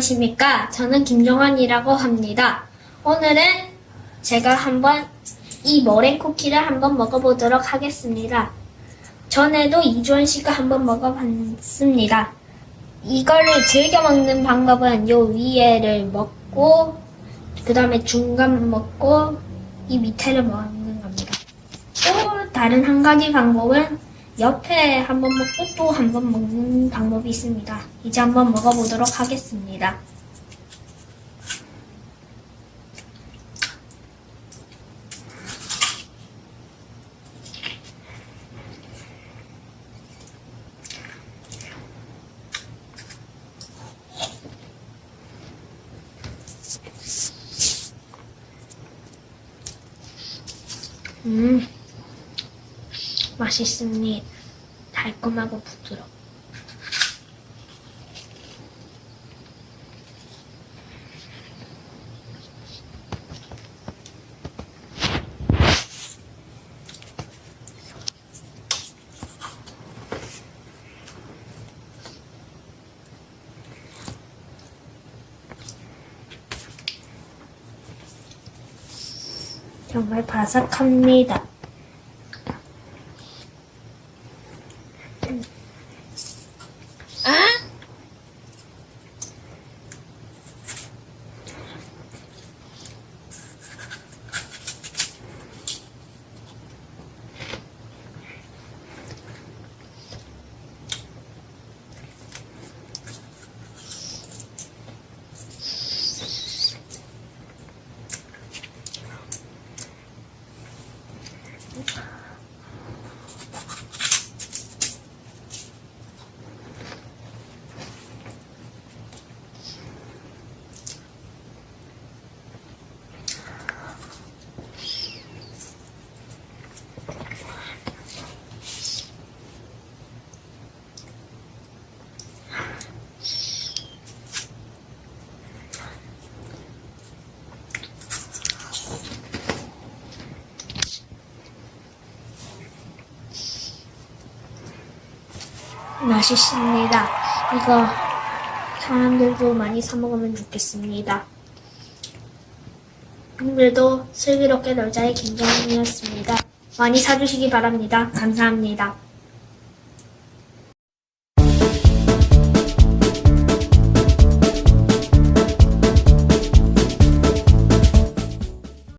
안녕하십니까. 저는 김정환이라고 합니다. 오늘은 제가 한번 이 머랭 쿠키를 한번 먹어보도록 하겠습니다. 전에도 이주원 씨가 한번 먹어봤습니다. 이거를 즐겨 먹는 방법은 요 위에를 먹고 그 다음에 중간 먹고 이 밑에를 먹는 겁니다. 또 다른 한 가지 방법은 옆에 한 번 먹고 또 한 번 먹는 방법이 있습니다. 이제 한번 먹어보도록 하겠습니다. 음, 맛있습니다. 달콤하고 부드러워. 정말 바삭합니다. à 맛있습니다. 이거 사람들도 많이 사 먹으면 좋겠습니다. 오늘도 슬기롭게 놀자의 김정은이었습니다. 많이 사주시기 바랍니다. 감사합니다.